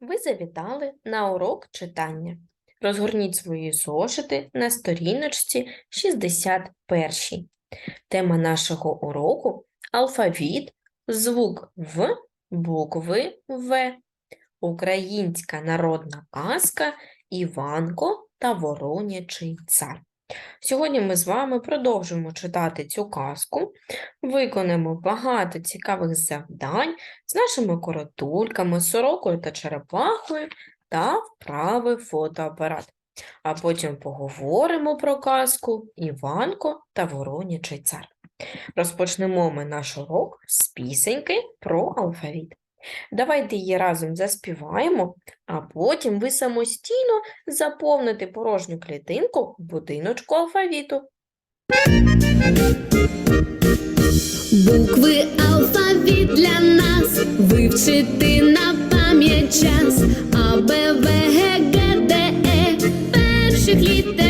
Ви завітали на урок читання. Розгорніть свої зошити на сторіночці 61. Тема нашого уроку алфавіт, звук В, букви В. Українська народна казка Іванко та Воронячий цар. Сьогодні ми з вами продовжимо читати цю казку, виконаємо багато цікавих завдань з нашими коротульками, сорокою та черепахою та вправи фотоапарат. А потім поговоримо про казку Іванко та Воронячий цар. Розпочнемо ми наш урок з пісеньки про алфавіт. Давайте її разом заспіваємо, а потім ви самостійно заповните порожню клітинку в будиночку алфавіту. Букви алфавіт для нас вивчити на пам'ять час. А, Б, В, Г, Д, Е. Перших літер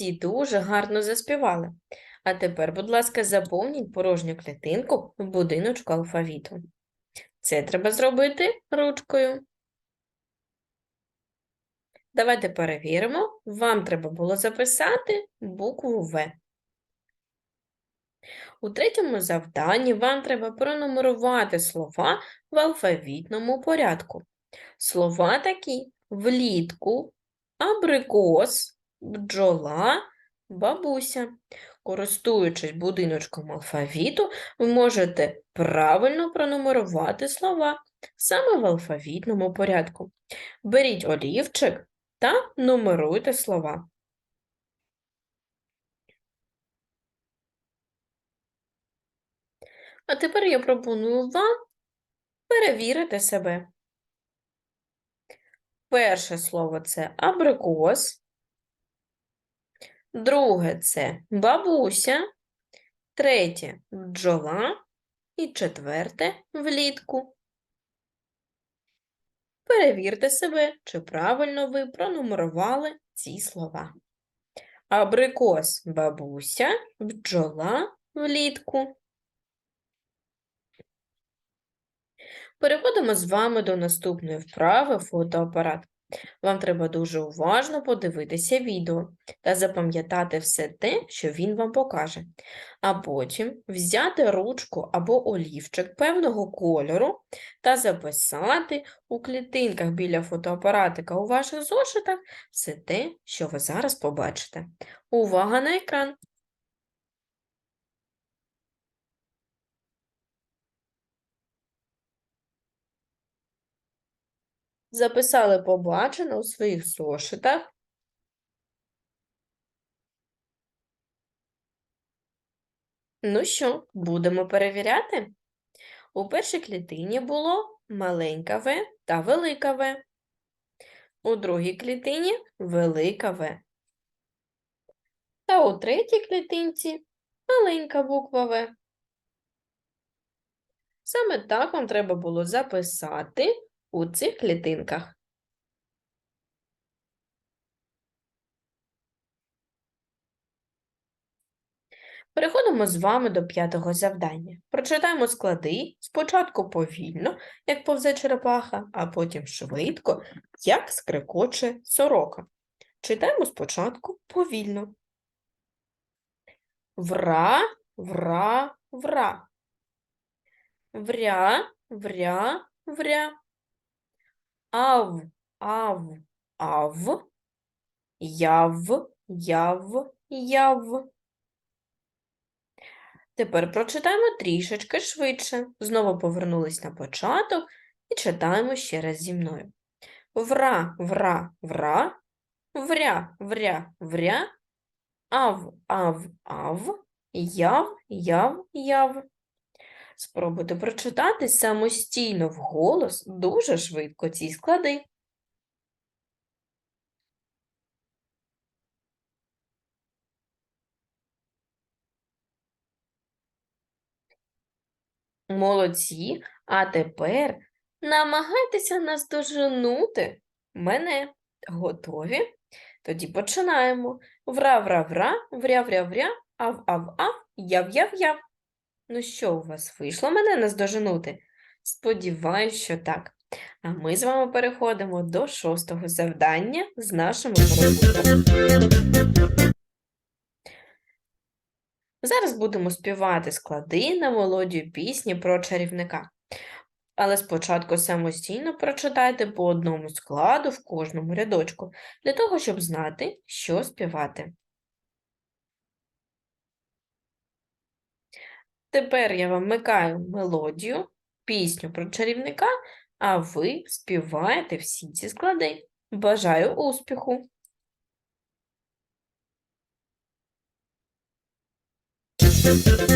Молодці, дуже гарно заспівали. А тепер, будь ласка, заповніть порожню клітинку в будиночку алфавіту. Це треба зробити ручкою. Давайте перевіримо. Вам треба було записати букву В. У третьому завданні вам треба пронумерувати слова в алфавітному порядку. Слова такі влітку, абрикос, бджола, бабуся. Користуючись будиночком алфавіту, ви можете правильно пронумерувати слова саме в алфавітному порядку. Беріть олівчик та нумеруйте слова. А тепер я пропоную вам перевірити себе. Перше слово це абрикос. Друге це бабуся. Третє бджола. І четверте влітку. Перевірте себе, чи правильно ви пронумерували ці слова. Абрикос бабуся, бджола влітку. Переходимо з вами до наступної вправи фотоапарат. Вам треба дуже уважно подивитися відео та запам'ятати все те, що він вам покаже. А потім взяти ручку або олівчик певного кольору та записати у клітинках біля фотоапаратика у ваших зошитах все те, що ви зараз побачите. Увага на екран! Записали побачене у своїх зошитах. Ну що, будемо перевіряти? У першій клітині було маленька В та велика В. У другій клітині велика В. Та у третій клітинці маленька буква В. Саме так вам треба було записати у цих клітинках. Переходимо з вами до п'ятого завдання. Прочитаємо склади спочатку повільно, як повзе черепаха, а потім швидко, як скрикоче сорока. Читаємо спочатку повільно. Вра, вра, вра. Вря, вря, вря. Ав, ав, ав. Яв, яв, яв. Тепер прочитаємо трішечки швидше. Знову повернулись на початок і читаємо ще раз зі мною. Вра, вра, вра, вря, вря, вря, ав, ав, ав, яв, яв, яв. Спробуйте прочитати самостійно вголос дуже швидко ці склади. Молодці, а тепер намагайтеся наздоженути мене. Готові? Тоді починаємо. Вра-вра-вра, вря-вря-вря, ав-ав-ав, яв-яв-яв. Ну що, у вас вийшло мене наздоженути? Сподіваюсь, що так. А ми з вами переходимо до шостого завдання з нашими перебутками. Зараз будемо співати склади на мелодію пісні про чарівника. Але спочатку самостійно прочитайте по одному складу в кожному рядочку, для того, щоб знати, що співати. Тепер я вам вмикаю мелодію, пісню про чарівника, а ви співаєте всі ці склади. Бажаю успіху! Молодці,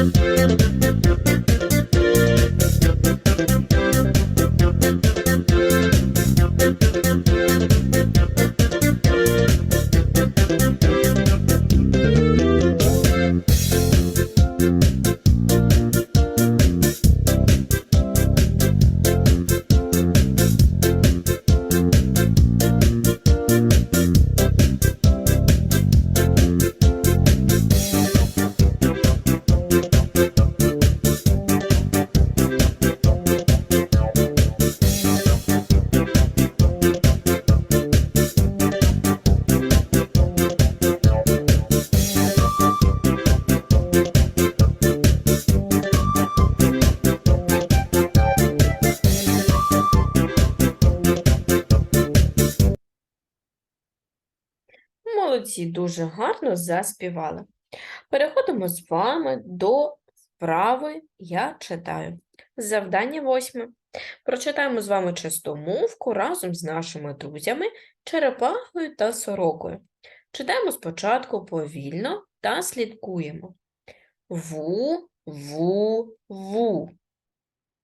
дуже гарно заспівали. Переходимо з вами до вправи «Я читаю». Завдання восьме. Прочитаємо з вами чистомовку разом з нашими друзями Черепахою та Сорокою. Читаємо спочатку повільно та слідкуємо. Ву, ву, ву.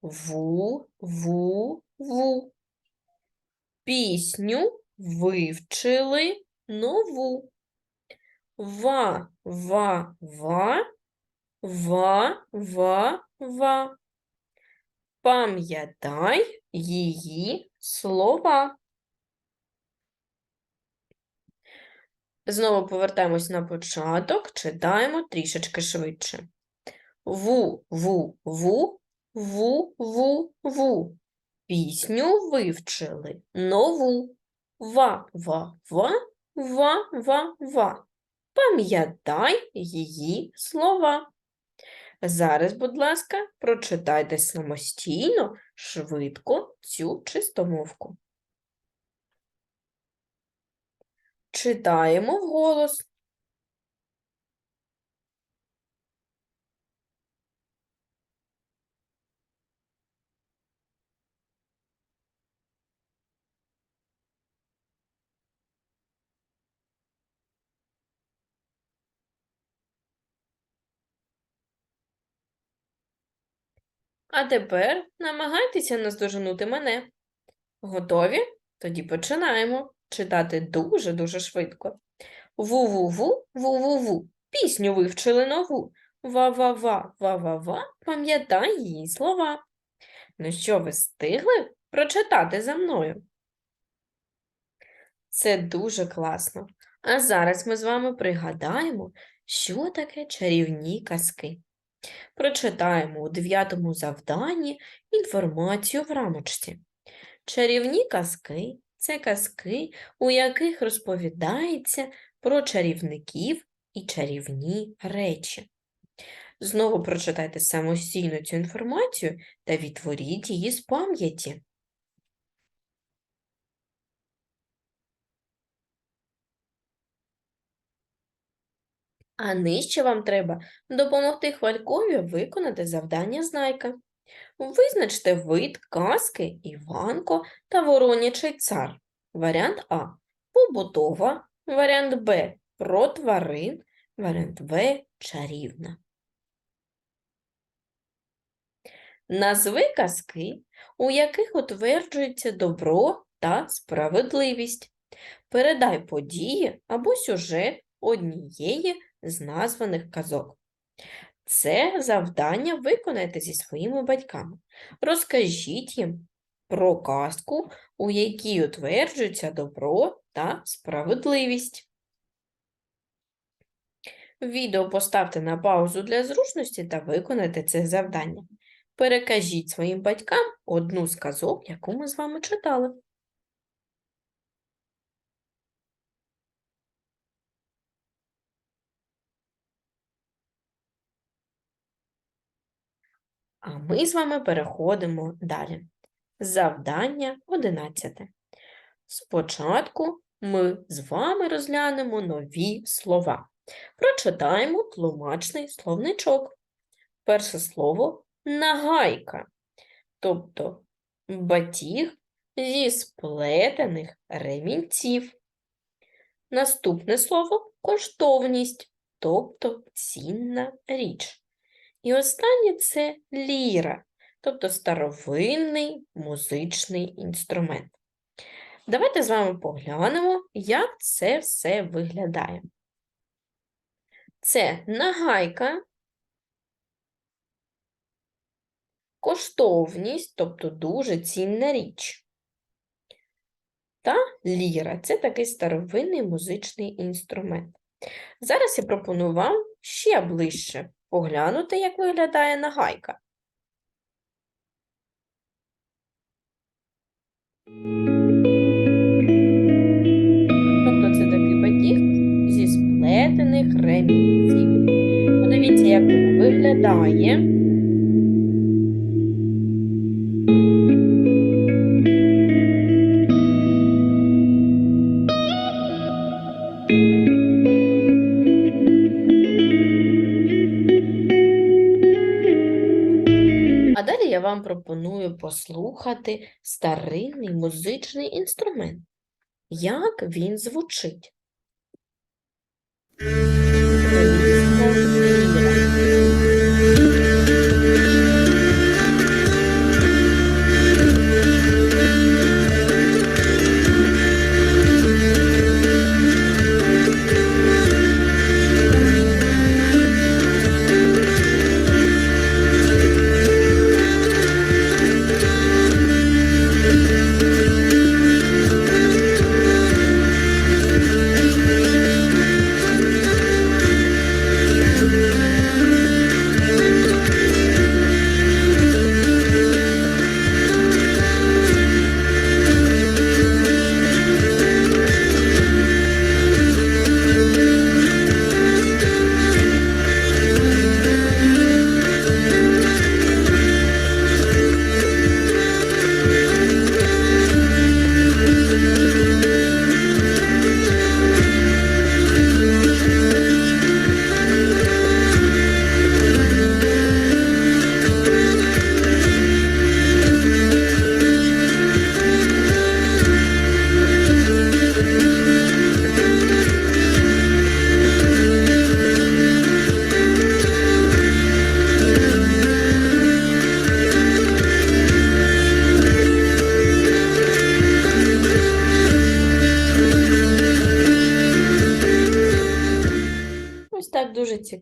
Ву, ву, ву. Пісню вивчили нову. Ва, ва, ва, ва, ва, ва. Пам'ятай її слова. Знову повертаємось на початок, читаємо трішечки швидше. Ву, ву, ву, ву, ву, ву. Пісню вивчили нову. Ва, ва, ва, ва, ва, ва. Пам'ятай її слова. Зараз, будь ласка, прочитайте самостійно, швидко цю чистомовку. Читаємо вголос. А тепер намагайтеся наздоженути мене. Готові? Тоді починаємо читати дуже-дуже швидко. Ву-ву-ву, ву-ву-ву. Пісню вивчили нову. Ва-ва-ва, ва-ва-ва, пам'ятай її слова. Ну що, ви встигли прочитати за мною? Це дуже класно. А зараз ми з вами пригадаємо, що таке чарівні казки. Прочитаємо у дев'ятому завданні інформацію в рамочці. Чарівні казки це казки, у яких розповідається про чарівників і чарівні речі. Знову прочитайте самостійно цю інформацію та відтворіть її з пам'яті. А нижче вам треба допомогти Хвалькові виконати завдання знайка. Визначте вид казки Іванко та Воронячий цар. Варіант А. Побутова. Варіант Б. Про тварин. Варіант В. Чарівна. Назви казки, у яких утверджується добро та справедливість. Передай події або сюжет однієї з названих казок. Це завдання виконайте зі своїми батьками. Розкажіть їм про казку, у якій утверджується добро та справедливість. Відео поставте на паузу для зручності та виконайте це завдання. Перекажіть своїм батькам одну з казок, яку ми з вами читали. А ми з вами переходимо далі. Завдання 11. Спочатку ми з вами розглянемо нові слова. Прочитаємо тлумачний словничок. Перше слово нагайка, тобто батіг зі сплетених ремінців. Наступне слово коштовність, тобто цінна річ. І останнє це ліра, тобто старовинний музичний інструмент. Давайте з вами поглянемо, як це все виглядає. Це нагайка, коштовність, тобто дуже цінна річ. Та ліра це такий старовинний музичний інструмент. Зараз я пропоную вам ще ближче поглянути, як виглядає нагайка. Тобто це такий батіг зі сплетених ремінців. Подивіться, як він виглядає. Послухати старинний музичний інструмент. Як він звучить?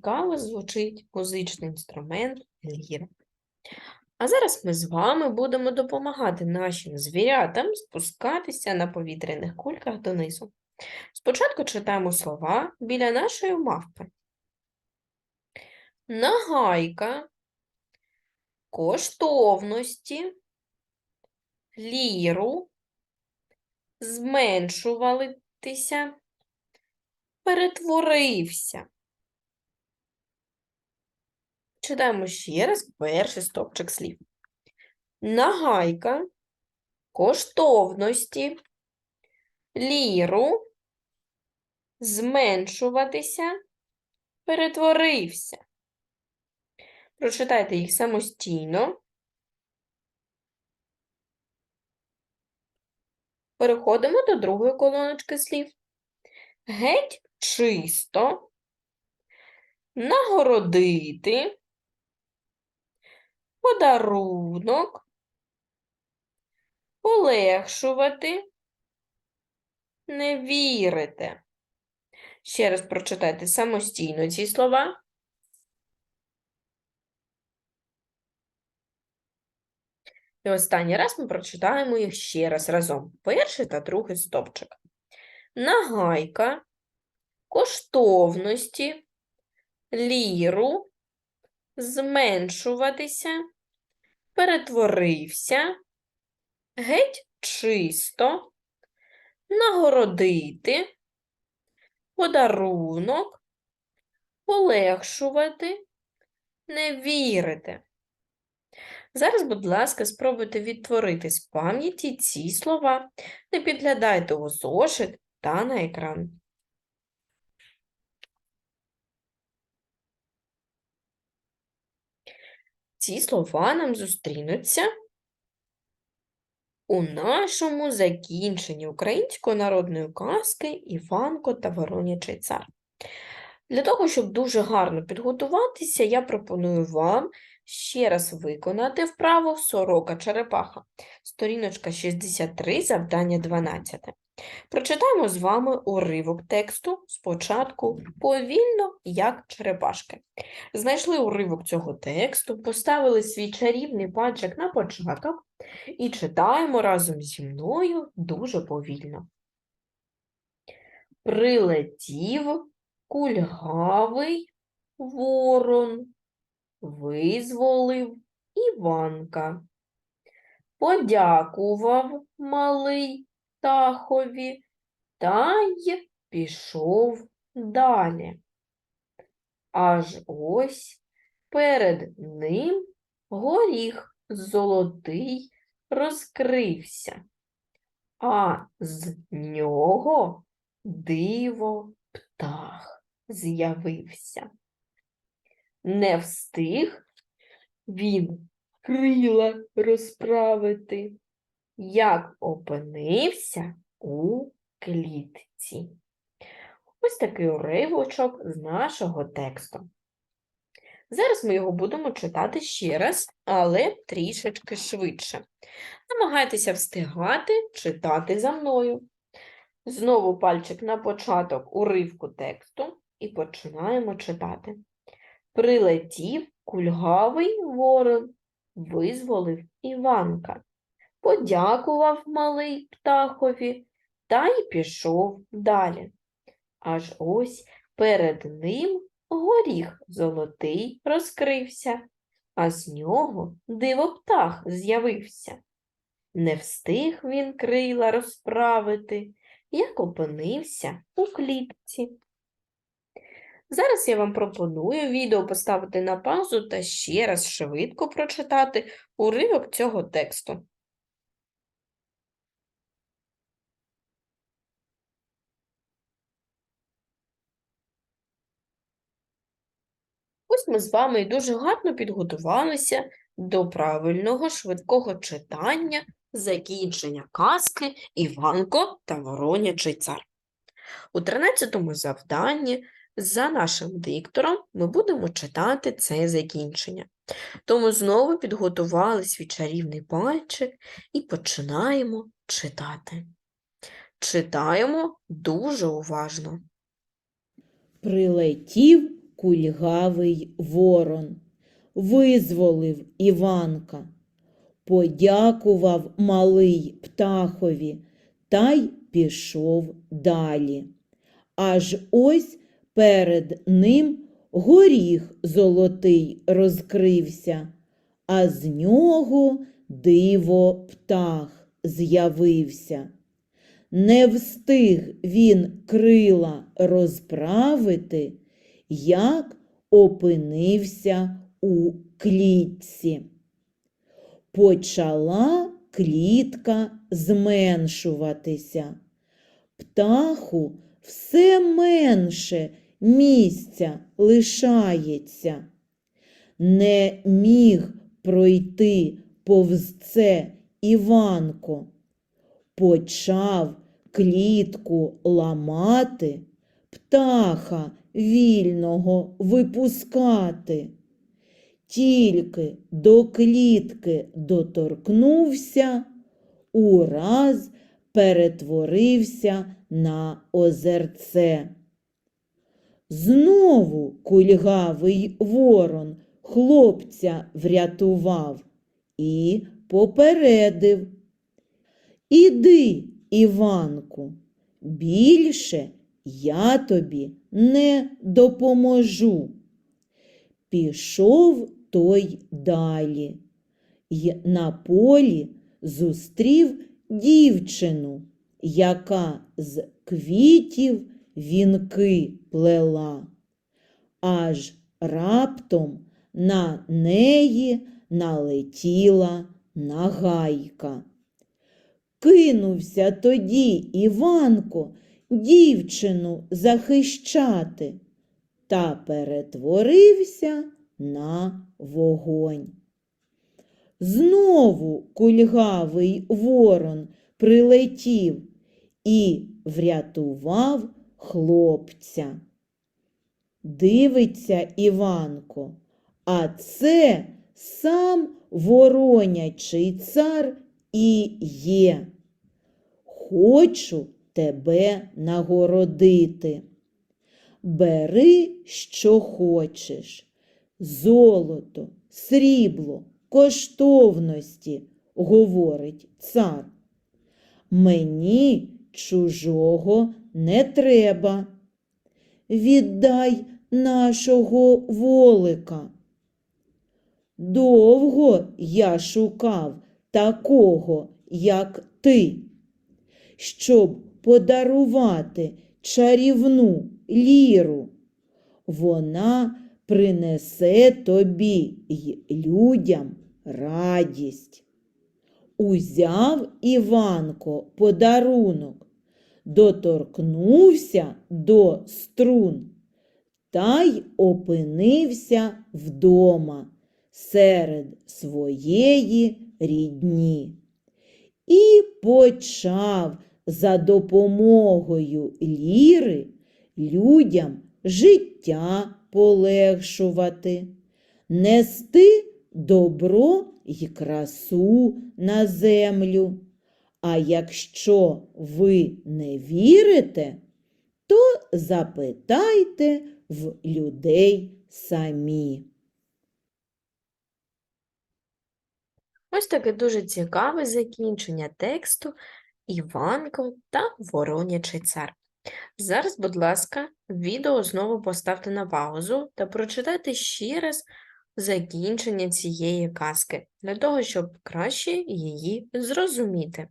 Цікаво звучить музичний інструмент ліра. А зараз ми з вами будемо допомагати нашим звірятам спускатися на повітряних кульках донизу. Спочатку читаємо слова біля нашої мавпи. Нагайка, коштовності, ліру, зменшуватися, перетворився. Читаємо ще раз перший стопчик слів. Нагайка, коштовності, ліру, зменшуватися, перетворився. Прочитайте їх самостійно. Переходимо до другої колоночки слів. Геть чисто, нагородити, подарунок, полегшувати, не вірите. Ще раз прочитайте самостійно ці слова. І останній раз ми прочитаємо їх ще раз разом. Перший та другий стопчик. Нагайка, коштовності, ліру, зменшуватися, перетворився, геть чисто, нагородити, подарунок, полегшувати, не вірити. Зараз, будь ласка, спробуйте відтворити з пам'яті ці слова. Не підглядайте у зошит та на екран. Ці слова нам зустрінуться у нашому закінченні української народної казки Іванко та Воронячий цар. Для того, щоб дуже гарно підготуватися, я пропоную вам ще раз виконати вправу сорока черепаха. Сторіночка 63, завдання 12. Прочитаємо з вами уривок тексту спочатку повільно, як черепашки. Знайшли уривок цього тексту, поставили свій чарівний пальчик на початок і читаємо разом зі мною дуже повільно. Прилетів кульгавий ворон, визволив Іванка. Подякував малий птахові та й пішов далі. Аж ось перед ним горіх золотий розкрився, а з нього диво птах з'явився. Не встиг він крила розправити, як опинився у клітці. Ось такий уривочок з нашого тексту. Зараз ми його будемо читати ще раз, але трішечки швидше. Намагайтеся встигати читати за мною. Знову пальчик на початок уривку тексту і починаємо читати. Прилетів кульгавий ворон, визволив Іванка. Подякував малий птахові та й пішов далі. Аж ось перед ним горіх золотий розкрився, а з нього диво-птах з'явився. Не встиг він крила розправити, як опинився у клітці. Зараз я вам пропоную відео поставити на паузу та ще раз швидко прочитати уривок цього тексту. Ми з вами дуже гарно підготувалися до правильного швидкого читання закінчення казки Іванко та Воронячий цар. У 13-му завданні за нашим диктором ми будемо читати це закінчення. Тому знову підготували свій чарівний пальчик і починаємо читати. Читаємо дуже уважно. Прилетів кульгавий ворон, визволив Іванка, подякував малий птахові та й пішов далі. Аж ось перед ним горіх золотий розкрився, а з нього диво птах з'явився. Не встиг він крила розправити, як опинився у клітці. Почала клітка зменшуватися. Птаху все менше місця лишається. Не міг пройти повз це Іванко почав клітку ламати, птаха вільного випускати. Тільки до клітки доторкнувся, ураз перетворився на озерце. Знову кульгавий ворон хлопця врятував і попередив. Іди, Іванку, більше я тобі не допоможу. Пішов той далі й на полі зустрів дівчину, яка з квітів вінки плела. Аж раптом на неї налетіла нагайка. Кинувся тоді Іванко дівчину захищати та перетворився на вогонь. Знову кульгавий ворон прилетів і врятував хлопця. Дивиться Іванко, а це сам воронячий цар і є. Хочу тебе нагородити. Бери, що хочеш, золото, срібло, коштовності, говорить цар. Мені чужого не треба. Віддай нашого волика. Довго я шукав такого, як ти, щоб подарувати чарівну ліру. Вона принесе тобі й людям радість. Узяв Іванко подарунок, доторкнувся до струн та й опинився вдома серед своєї рідні. І почав за допомогою ліри людям життя полегшувати, нести добро й красу на землю. А якщо ви не вірите, то запитайте в людей самі. Ось таке дуже цікаве закінчення тексту Іванко та Воронячий цар. Зараз, будь ласка, відео знову поставте на паузу та прочитайте ще раз закінчення цієї казки, для того, щоб краще її зрозуміти.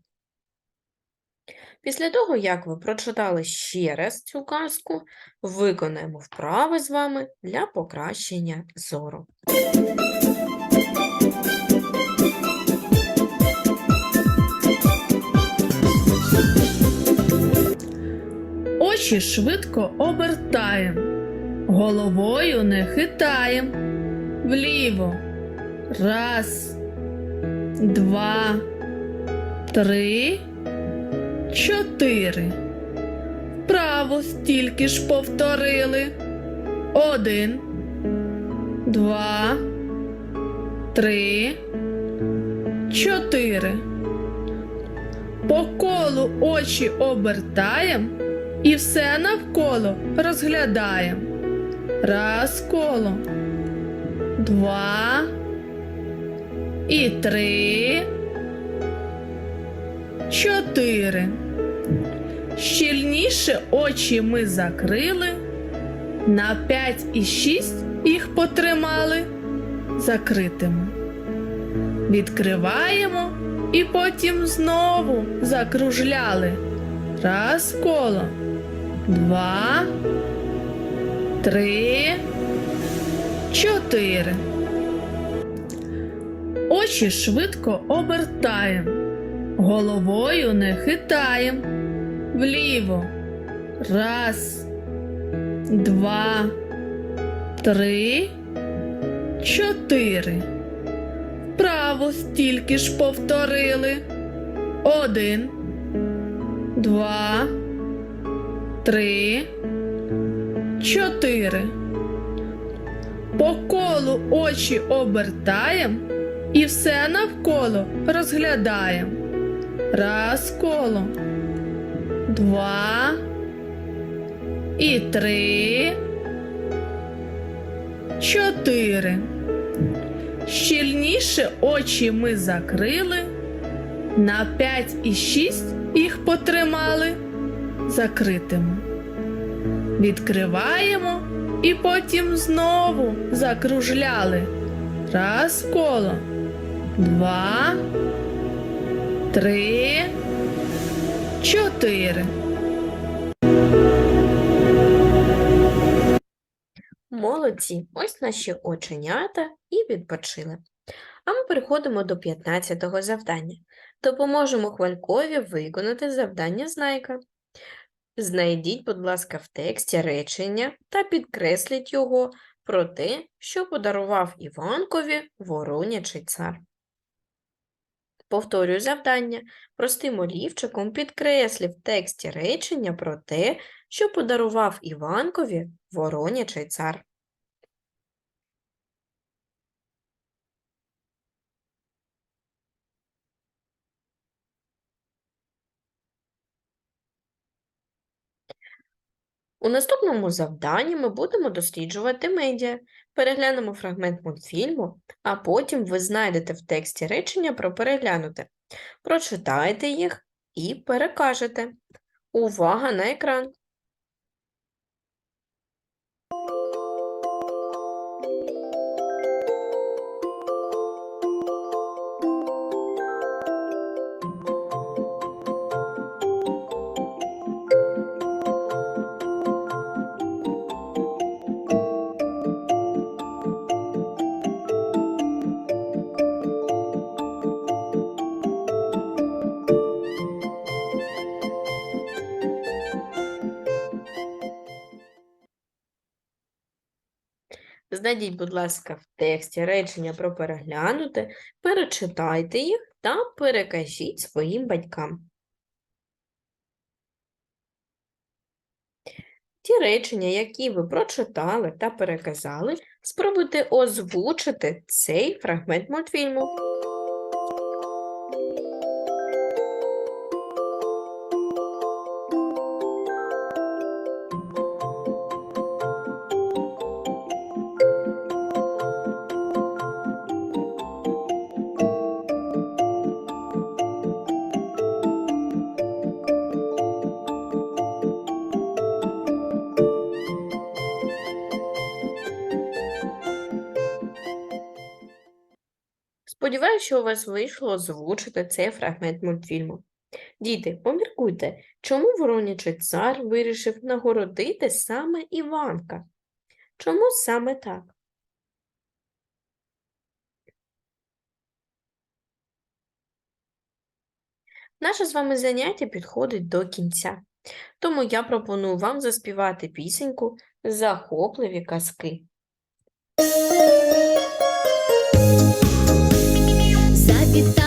Після того, як ви прочитали ще раз цю казку, виконаємо вправи з вами для покращення зору. Очі швидко обертаєм, головою не хитаєм. Вліво. Раз, два, три, чотири. Вправо стільки ж повторили. Один, два, три, чотири. По колу очі обертаєм і все навколо розглядаєм. Раз коло, два і три, чотири. Щільніше очі ми закрили, на п'ять і шість їх потримали закритими. Відкриваємо і потім знову закружляли. Раз коло, два, три, чотири. Очі швидко обертаєм, головою не хитаєм. Вліво. Раз, два, три, чотири. Вправо стільки ж повторили. Один, два, три, чотири. По колу очі обертаєм і все навколо розглядаєм. Раз коло, два і три, чотири. щільніше очі ми закрили, на п'ять і шість їх потримали закритими. Відкриваємо і потім знову закружляли. Раз коло, два, три, чотири. Молодці, ось наші оченята і відпочили. А ми переходимо до 15-го завдання. Допоможемо Хвалькові виконати завдання знайка. Знайдіть, будь ласка, в тексті речення та підкресліть його про те, що подарував Іванкові воронячий цар. Повторюю завдання. Простим олівчиком підкреслив в тексті речення про те, що подарував Іванкові воронячий цар. У наступному завданні ми будемо досліджувати медіа, переглянемо фрагмент мультфільму, а потім ви знайдете в тексті речення про переглянуте. Прочитайте їх і перекажете. Увага на екран! Знайдіть, будь ласка, в тексті речення про переглянути, перечитайте їх та перекажіть своїм батькам. Ті речення, які ви прочитали та переказали, спробуйте озвучити цей фрагмент мультфільму. Сподіваюся, що у вас вийшло озвучити цей фрагмент мультфільму. Діти, поміркуйте, чому воронячий цар вирішив нагородити саме Іванка? Чому саме так? Наше з вами заняття підходить до кінця, тому я пропоную вам заспівати пісеньку Захопливі казки. E